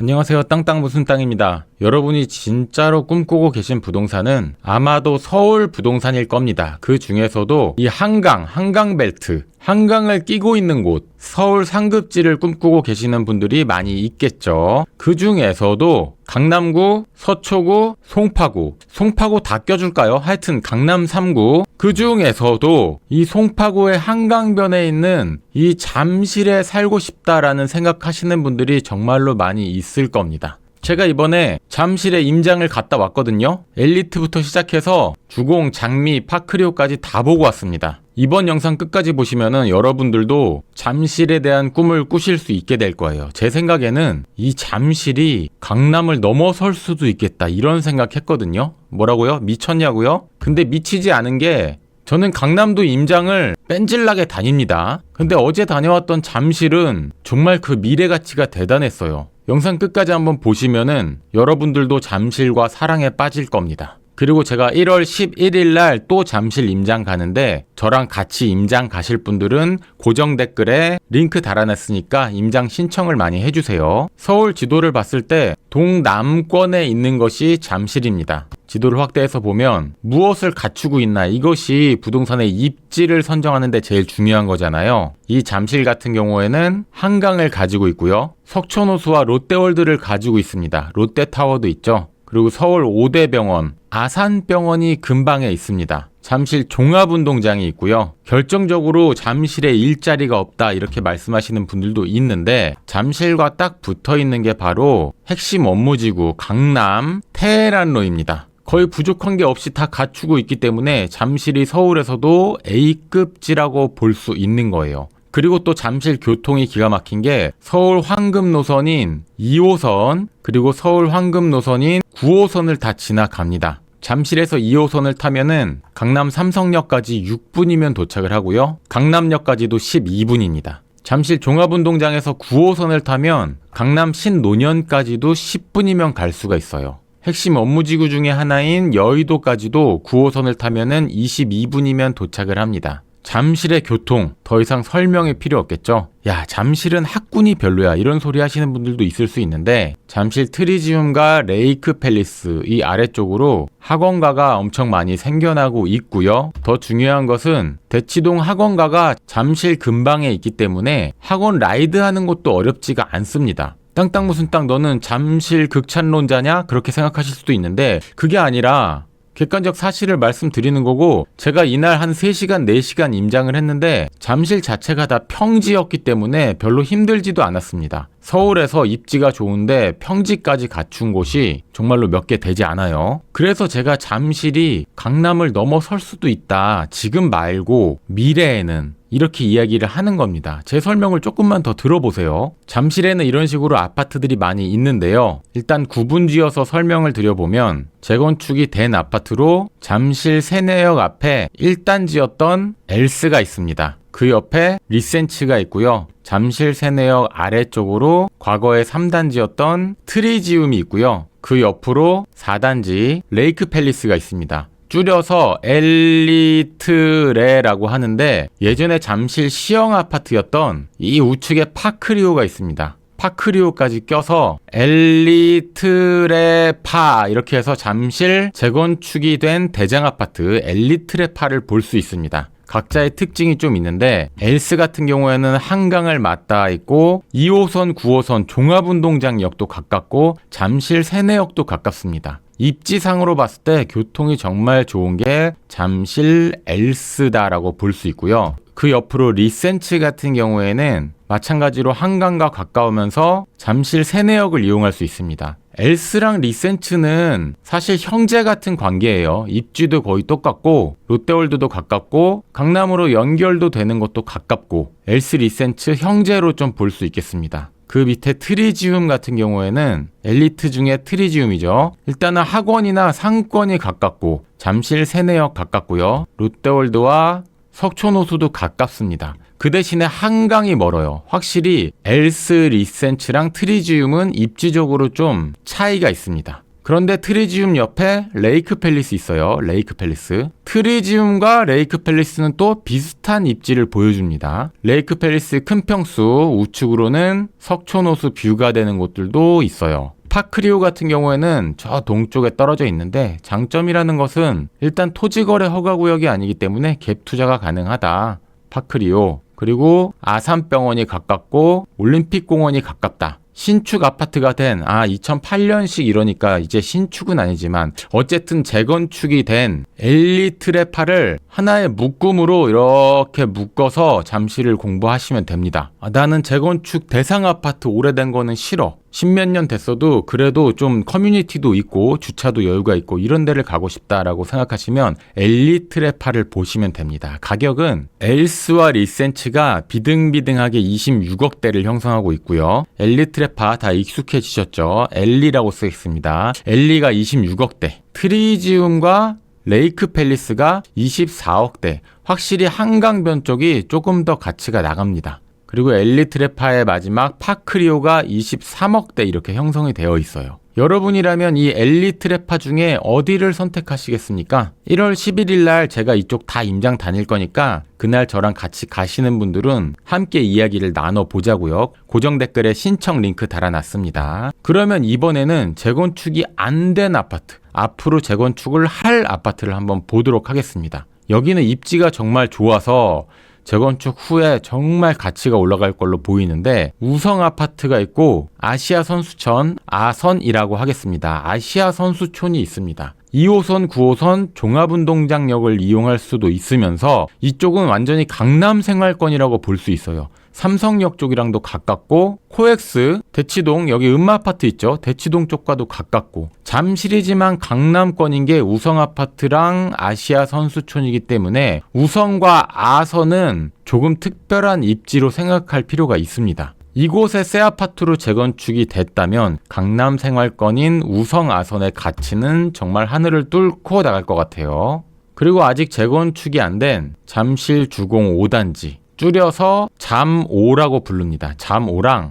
안녕하세요. 땅땅 무슨 땅입니다. 여러분이 진짜로 꿈꾸고 계신 부동산은 아마도 서울 부동산일 겁니다. 그 중에서도 이 한강, 한강 벨트, 한강을 끼고 있는 곳, 서울 상급지를 꿈꾸고 계시는 분들이 많이 있겠죠. 그 중에서도 강남구, 서초구, 송파구, 송파구 다 껴줄까요? 하여튼 강남 3구. 그 중에서도 이 송파구의 한강변에 있는 이 잠실에 살고 싶다라는 생각하시는 분들이 정말로 많이 있을 겁니다. 제가 이번에 잠실에 임장을 갔다 왔거든요. 엘리트부터 시작해서 주공, 장미, 파크리오까지 다 보고 왔습니다. 이번 영상 끝까지 보시면은 여러분들도 잠실에 대한 꿈을 꾸실 수 있게 될 거예요. 제 생각에는 이 잠실이 강남을 넘어설 수도 있겠다 이런 생각했거든요. 뭐라고요? 미쳤냐고요? 근데 미치지 않은 게 저는 강남도 임장을 뺀질나게 다닙니다. 근데 어제 다녀왔던 잠실은 정말 그 미래 가치가 대단했어요. 영상 끝까지 한번 보시면은 여러분들도 잠실과 사랑에 빠질 겁니다. 그리고 제가 1월 11일 날 또 잠실 임장 가는데 저랑 같이 임장 가실 분들은 고정 댓글에 링크 달아놨으니까 임장 신청을 많이 해주세요. 서울 지도를 봤을 때 동남권에 있는 것이 잠실입니다. 지도를 확대해서 보면 무엇을 갖추고 있나 이것이 부동산의 입지를 선정하는데 제일 중요한 거잖아요. 이 잠실 같은 경우에는 한강을 가지고 있고요. 석촌호수와 롯데월드를 가지고 있습니다. 롯데타워도 있죠. 그리고 서울 5대 병원, 아산병원이 근방에 있습니다. 잠실 종합운동장이 있고요. 결정적으로 잠실에 일자리가 없다 이렇게 말씀하시는 분들도 있는데 잠실과 딱 붙어 있는 게 바로 핵심 업무지구 강남 테헤란로입니다. 거의 부족한 게 없이 다 갖추고 있기 때문에 잠실이 서울에서도 A급지라고 볼 수 있는 거예요. 그리고 또 잠실 교통이 기가 막힌 게 서울 황금 노선인 2호선 그리고 서울 황금 노선인 9호선을 다 지나갑니다. 잠실에서 2호선을 타면은 강남 삼성역까지 6분이면 도착을 하고요. 강남역까지도 12분입니다. 잠실 종합운동장에서 9호선을 타면 강남 신논현까지도 10분이면 갈 수가 있어요. 핵심 업무지구 중에 하나인 여의도까지도 9호선을 타면은 22분이면 도착을 합니다. 잠실의 교통 더 이상 설명이 필요 없겠죠. 야 잠실은 학군이 별로야 이런 소리 하시는 분들도 있을 수 있는데 잠실 트리지움과 레이크 팰리스 이 아래쪽으로 학원가가 엄청 많이 생겨나고 있고요. 더 중요한 것은 대치동 학원가가 잠실 근방에 있기 때문에 학원 라이드 하는 것도 어렵지가 않습니다. 땅땅 무슨 땅 너는 잠실 극찬론자냐 그렇게 생각하실 수도 있는데 그게 아니라 객관적 사실을 말씀드리는 거고 제가 이날 한 3시간 4시간 임장을 했는데 잠실 자체가 다 평지였기 때문에 별로 힘들지도 않았습니다. 서울에서 입지가 좋은데 평지까지 갖춘 곳이 정말로 몇 개 되지 않아요. 그래서 제가 잠실이 강남을 넘어설 수도 있다. 지금 말고 미래에는 이렇게 이야기를 하는 겁니다. 제 설명을 조금만 더 들어보세요. 잠실에는 이런 식으로 아파트들이 많이 있는데요. 일단 구분 지어서 설명을 드려보면 재건축이 된 아파트로 잠실 세내역 앞에 1단지였던 엘스가 있습니다. 그 옆에 리센츠가 있고요. 잠실 세내역 아래쪽으로 과거에 3단지였던 트리지움이 있고요. 그 옆으로 4단지 레이크 팰리스가 있습니다. 줄여서 엘리트레라고 하는데 예전에 잠실 시형 아파트였던 이 우측에 파크리오가 있습니다. 파크리오까지 껴서 엘리트레파 이렇게 해서 잠실 재건축이 된 대장 아파트 엘리트레파를 볼 수 있습니다. 각자의 특징이 좀 있는데 엘스 같은 경우에는 한강을 맞닿아 있고 2호선, 9호선 종합운동장역도 가깝고 잠실 세내역도 가깝습니다. 입지상으로 봤을 때 교통이 정말 좋은 게 잠실 엘스다라고 볼 수 있고요. 그 옆으로 리센츠 같은 경우에는 마찬가지로 한강과 가까우면서 잠실 세내역을 이용할 수 있습니다. 엘스랑 리센츠는 사실 형제 같은 관계예요. 입지도 거의 똑같고 롯데월드도 가깝고 강남으로 연결도 되는 것도 가깝고 엘스 리센츠 형제로 좀 볼 수 있겠습니다. 그 밑에 트리지움 같은 경우에는 엘리트 중에 트리지움이죠. 일단은 학원이나 상권이 가깝고 잠실 세내역 가깝고요. 롯데월드와 석촌호수도 가깝습니다. 그 대신에 한강이 멀어요. 확실히 엘스 리센츠랑 트리지움은 입지적으로 좀 차이가 있습니다. 그런데 트리지움 옆에 레이크 팰리스 있어요. 레이크 팰리스. 트리지움과 레이크 팰리스는 또 비슷한 입지를 보여줍니다. 레이크 팰리스 큰 평수 우측으로는 석촌호수 뷰가 되는 곳들도 있어요. 파크리오 같은 경우에는 저 동쪽에 떨어져 있는데 장점이라는 것은 일단 토지거래 허가구역이 아니기 때문에 갭 투자가 가능하다. 파크리오. 그리고 아산병원이 가깝고 올림픽공원이 가깝다. 신축 아파트가 된, 아, 2008년식 이러니까 이제 신축은 아니지만, 어쨌든 재건축이 된 엘리트레파를 하나의 묶음으로 이렇게 묶어서 잠시를 공부하시면 됩니다. 아, 나는 재건축 대상 아파트 오래된 거는 싫어. 십몇 년 됐어도 그래도 좀 커뮤니티도 있고 주차도 여유가 있고 이런 데를 가고 싶다라고 생각하시면 엘리트레파를 보시면 됩니다. 가격은 엘스와 리센츠가 비등비등하게 26억대를 형성하고 있고요. 엘리트레 파 다 익숙해지셨죠? 엘리라고 쓰겠습니다. 엘리가 26억대. 트리지움과 레이크 팰리스가 24억대. 확실히 한강변 쪽이 조금 더 가치가 나갑니다. 그리고 엘리트레파의 마지막 파크리오가 23억대 이렇게 형성이 되어 있어요. 여러분이라면 이 엘리트레파 중에 어디를 선택하시겠습니까? 1월 11일 날 제가 이쪽 다 임장 다닐 거니까 그날 저랑 같이 가시는 분들은 함께 이야기를 나눠 보자고요. 고정 댓글에 신청 링크 달아놨습니다. 그러면 이번에는 재건축이 안 된 아파트, 앞으로 재건축을 할 아파트를 한번 보도록 하겠습니다. 여기는 입지가 정말 좋아서 재건축 후에 정말 가치가 올라갈 걸로 보이는데 우성 아파트가 있고 아시아 선수촌 아선이라고 하겠습니다. 아시아 선수촌이 있습니다. 2호선, 9호선 종합운동장역을 이용할 수도 있으면서 이쪽은 완전히 강남 생활권이라고 볼 수 있어요. 삼성역 쪽이랑도 가깝고 코엑스, 대치동 여기 음마아파트 있죠. 대치동 쪽과도 가깝고 잠실이지만 강남권인 게 우성아파트랑 아시아 선수촌이기 때문에 우성과 아선은 조금 특별한 입지로 생각할 필요가 있습니다. 이곳에 새 아파트로 재건축이 됐다면 강남 생활권인 우성 아선의 가치는 정말 하늘을 뚫고 나갈 것 같아요. 그리고 아직 재건축이 안 된 잠실 주공 5단지 줄여서 잠5라고 부릅니다. 잠5랑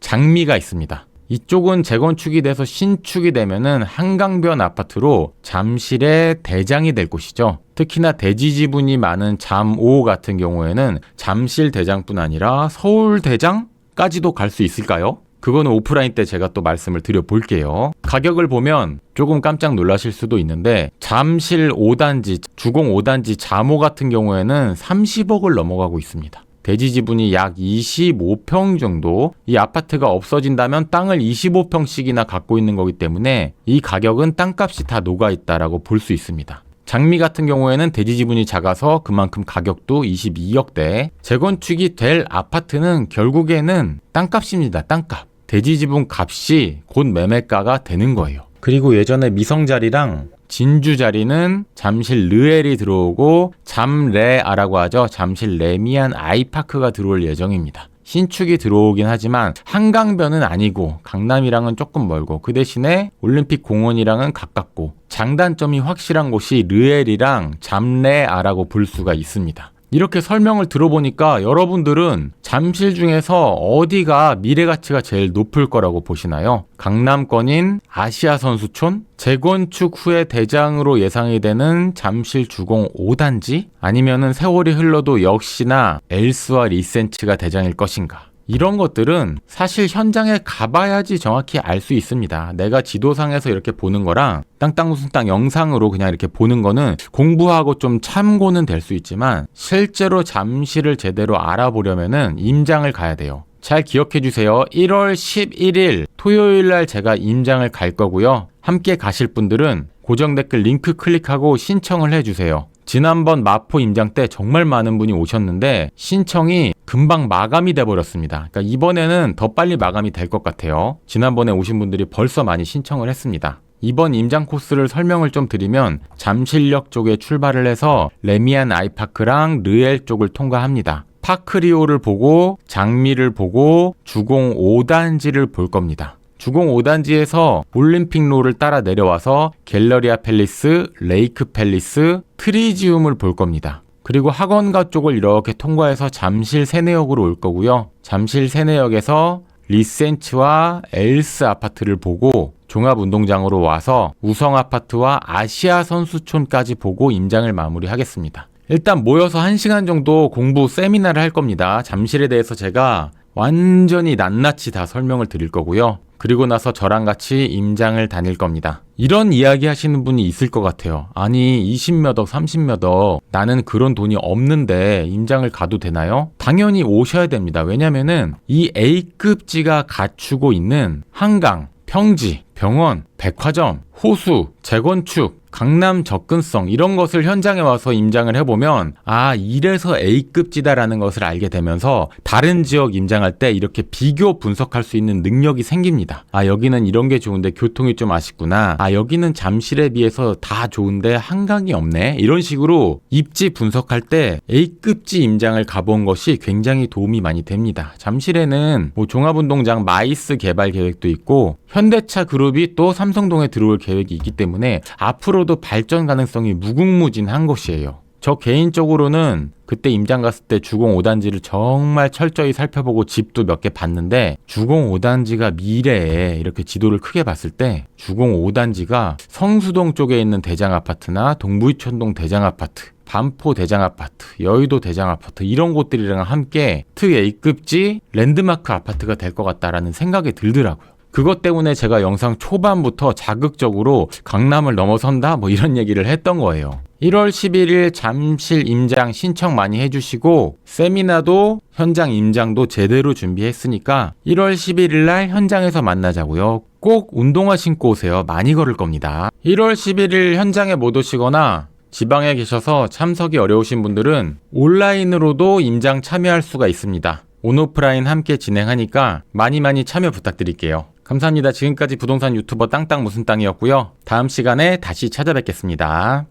장미가 있습니다. 이쪽은 재건축이 돼서 신축이 되면은 한강변 아파트로 잠실의 대장이 될 곳이죠. 특히나 대지 지분이 많은 잠5 같은 경우에는 잠실 대장뿐 아니라 서울 대장까지도 갈 수 있을까요? 그거는 오프라인 때 제가 또 말씀을 드려 볼게요. 가격을 보면 조금 깜짝 놀라실 수도 있는데 잠실 5단지, 주공 5단지 잠호 같은 경우에는 30억을 넘어가고 있습니다. 대지 지분이 약 25평 정도 이 아파트가 없어진다면 땅을 25평씩이나 갖고 있는 거기 때문에 이 가격은 땅값이 다 녹아 있다라고 볼 수 있습니다. 장미 같은 경우에는 대지 지분이 작아서 그만큼 가격도 22억대. 재건축이 될 아파트는 결국에는 땅값입니다. 땅값. 대지 지분 값이 곧 매매가가 되는 거예요. 그리고 예전에 미성 자리랑 진주 자리는 잠실 르엘이 들어오고 잠레아라고 하죠. 잠실 레미안 아이파크가 들어올 예정입니다. 신축이 들어오긴 하지만 한강변은 아니고 강남이랑은 조금 멀고 그 대신에 올림픽 공원이랑은 가깝고 장단점이 확실한 곳이 르엘이랑 잠레아라고 볼 수가 있습니다. 이렇게 설명을 들어보니까 여러분들은 잠실 중에서 어디가 미래 가치가 제일 높을 거라고 보시나요? 강남권인 아시아 선수촌? 재건축 후에 대장으로 예상이 되는 잠실 주공 5단지? 아니면은 세월이 흘러도 역시나 엘스와 리센츠가 대장일 것인가? 이런 것들은 사실 현장에 가봐야지 정확히 알 수 있습니다. 내가 지도상에서 이렇게 보는 거랑 땅땅 무슨 땅 영상으로 그냥 이렇게 보는 거는 공부하고 좀 참고는 될 수 있지만 실제로 잠시를 제대로 알아보려면은 임장을 가야 돼요. 잘 기억해 주세요. 1월 11일 토요일 날 제가 임장을 갈 거고요. 함께 가실 분들은 고정 댓글 링크 클릭하고 신청을 해 주세요. 지난번 마포 임장 때 정말 많은 분이 오셨는데 신청이 금방 마감이 돼 버렸습니다. 그러니까 이번에는 더 빨리 마감이 될 것 같아요. 지난번에 오신 분들이 벌써 많이 신청을 했습니다. 이번 임장 코스를 설명을 좀 드리면 잠실역 쪽에 출발을 해서 레미안 아이파크랑 르엘 쪽을 통과합니다. 파크리오를 보고 장미를 보고 주공 5단지를 볼 겁니다. 주공 5단지에서 올림픽로를 따라 내려와서 갤러리아 팰리스, 레이크 팰리스, 트리지움을 볼 겁니다. 그리고 학원가 쪽을 이렇게 통과해서 잠실 세내역으로 올 거고요. 잠실 세내역에서 리센츠와 엘스 아파트를 보고 종합운동장으로 와서 우성 아파트와 아시아 선수촌까지 보고 임장을 마무리하겠습니다. 일단 모여서 1시간 정도 공부 세미나를 할 겁니다. 잠실에 대해서 제가 완전히 낱낱이 다 설명을 드릴 거고요. 그리고 나서 저랑 같이 임장을 다닐 겁니다. 이런 이야기 하시는 분이 있을 것 같아요. 아니, 20몇 억, 30몇 억, 나는 그런 돈이 없는데 임장을 가도 되나요? 당연히 오셔야 됩니다. 왜냐면은 이 A급지가 갖추고 있는 한강, 평지, 병원, 백화점, 호수, 재건축, 강남 접근성 이런 것을 현장에 와서 임장을 해보면 아 이래서 A급지다라는 것을 알게 되면서 다른 지역 임장할 때 이렇게 비교 분석할 수 있는 능력이 생깁니다. 아 여기는 이런 게 좋은데 교통이 좀 아쉽구나. 아 여기는 잠실에 비해서 다 좋은데 한강이 없네. 이런 식으로 입지 분석할 때 A급지 임장을 가본 것이 굉장히 도움이 많이 됩니다. 잠실에는 뭐 종합운동장 마이스 개발 계획도 있고 현대차 그룹이 또 삼성동에 들어올 계획이 있기 때문에 앞으로도 발전 가능성이 무궁무진한 것이에요. 저 개인적으로는 그때 임장 갔을 때 주공 5단지를 정말 철저히 살펴보고 집도 몇 개 봤는데 주공 5단지가 미래에 이렇게 지도를 크게 봤을 때 주공 5단지가 성수동 쪽에 있는 대장 아파트나 동부이촌동 대장 아파트 반포 대장 아파트, 여의도 대장 아파트 이런 곳들이랑 함께 특 A급지 랜드마크 아파트가 될 것 같다라는 생각이 들더라고요. 그것 때문에 제가 영상 초반부터 자극적으로 강남을 넘어선다 뭐 이런 얘기를 했던 거예요. 1월 11일 잠실 임장 신청 많이 해주시고 세미나도 현장 임장도 제대로 준비했으니까 1월 11일 날 현장에서 만나자고요. 꼭 운동화 신고 오세요. 많이 걸을 겁니다. 1월 11일 현장에 못 오시거나 지방에 계셔서 참석이 어려우신 분들은 온라인으로도 임장 참여할 수가 있습니다. 온오프라인 함께 진행하니까 많이 많이 참여 부탁드릴게요. 감사합니다. 지금까지 부동산 유튜버 땅땅 무슨 땅이었고요. 다음 시간에 다시 찾아뵙겠습니다.